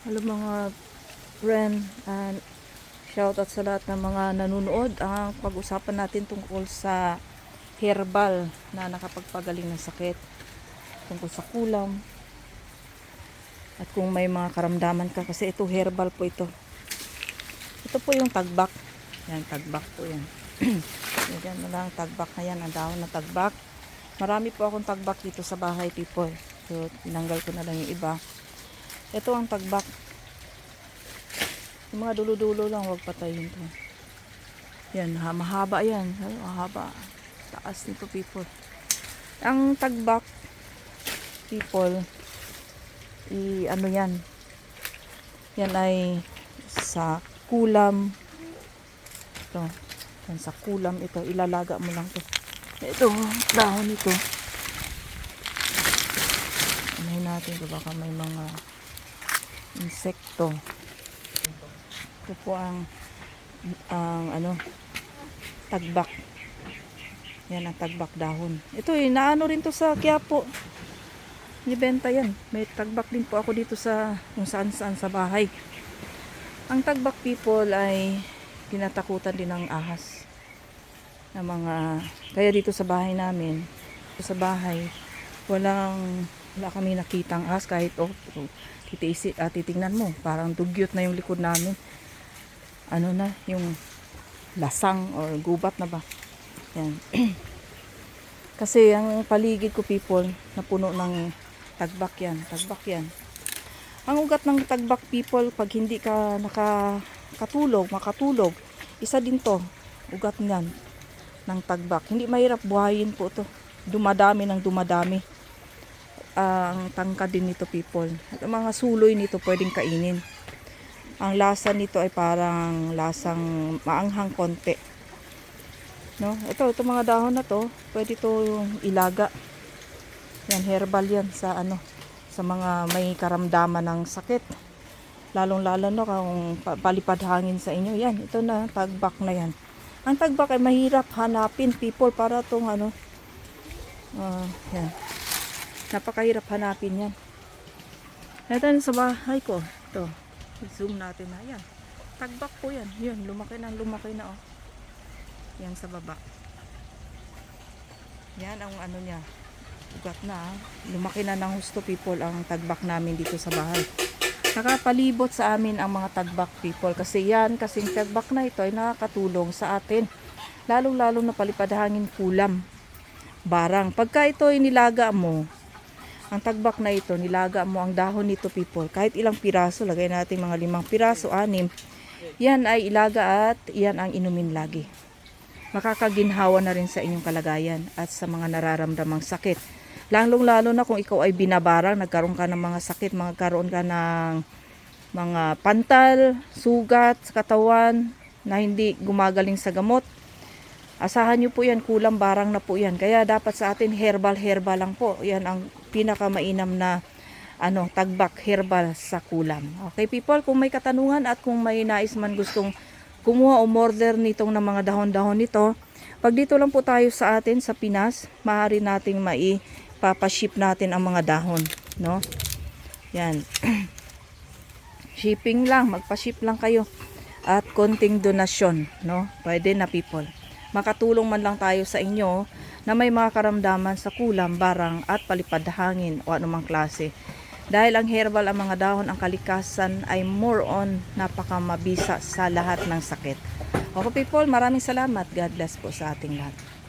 Hello mga friend and shout out sa lahat ng mga nanonood. Ang pag-usapan natin tungkol sa herbal na nakapagpagaling ng sakit. Tungkol sa kulam. At kung may mga karamdaman ka kasi ito herbal po ito. Ito po yung tagbak. Yan, tagbak po yan. yan na lang, tagbak na yan. Ang dahon na tagbak. Marami po akong tagbak dito sa bahay people. So, tinanggal ko na lang yung iba. Ito ang tagbak. Yung mga dulo-dulo lang, huwag patayin to. Yan, ha, mahaba yan. Mahaba. Taas nito, people. Ang tagbak, people, i, ano yan, yan ay sa kulam. Ito, yan sa kulam ito. Ilalaga mo lang to. Ito, dahon nito. Anahin natin ito, baka may mga insekto. Ito po ang ang ano tagbak. Yan ang tagbak dahon. Ito eh, naano rin to sa Quiapo. Nibenta yan. May tagbak din po ako dito sa kung saan saan sa bahay. Ang tagbak people ay tinatakutan din ng ahas na mga kaya dito sa bahay namin sa bahay walang wala kami nakitang ahas kahit oh, titiisi, ah, titingnan mo. Parang dugyot na yung likod namin. Ano na yung lasang or gubat na ba? Yan. Kasi ang paligid ko people na puno ng tagbak yan tagbak yan. Ang ugat ng tagbak people pag hindi ka nakakatulog makatulog isa din to ugat niyan ng tagbak. Hindi mahirap buhayin po to. Dumadami ng dumadami ang tangka din nito people. At ang mga suloy nito pwedeng kainin. Ang lasa nito ay parang lasang maanghang konti. No? Ito ito mga dahon na to pwede to ilaga. Yan herbal yan sa ano sa mga may karamdaman ng sakit. Lalong lalo na kung pa- palipad hangin sa inyo. Yan ito na tagbak na yan. Ang tagbak ay mahirap hanapin people para tong ano ah yan napakahirap hanapin yan. Ito sa bahay ko. Ito. Zoom natin na. Yan tagbak po yan. Yun lumaki na lumaki na oh. Yan sa baba. Yan ang ano niya. Ugat na ah. lumaki na ng husto people ang tagbak namin dito sa bahay. Nakapalibot sa amin ang mga tagbak people. Kasi yan kasing tagbak na ito ay nakakatulong sa atin. Lalong lalong na palipad hangin kulam barang. Pagka ito ay nilaga mo ang tagbak na ito nilaga mo ang dahon nito people kahit ilang piraso lagay natin mga limang piraso anim yan ay ilaga at yan ang inumin lagi makakaginhawa na rin sa inyong kalagayan at sa mga nararamdamang sakit. Lalong lalo na kung ikaw ay binabarang, nagkaroon ka ng mga sakit, magkaroon ka ng mga pantal, sugat sa katawan na hindi gumagaling sa gamot. Asahan nyo po yan, kulang barang na po yan. Kaya dapat sa atin herbal-herbal lang po. Yan ang pinakamainam na ano, tagbak herbal sa kulam. Okay people, kung may katanungan at kung may nais man gustong kumuha o order nitong ng mga dahon-dahon nito, pag dito lang po tayo sa atin sa Pinas, maaari nating maipapaship natin ang mga dahon, no? Yan. Shipping lang, magpa-ship lang kayo. At konting donasyon, no? Pwede na people. Makatulong man lang tayo sa inyo na may mga karamdaman sa kulam, barang at palipad hangin o anumang klase. Dahil ang herbal ang mga dahon, ang kalikasan ay more on napakamabisa sa lahat ng sakit. Okay people, maraming salamat. God bless po sa ating lahat.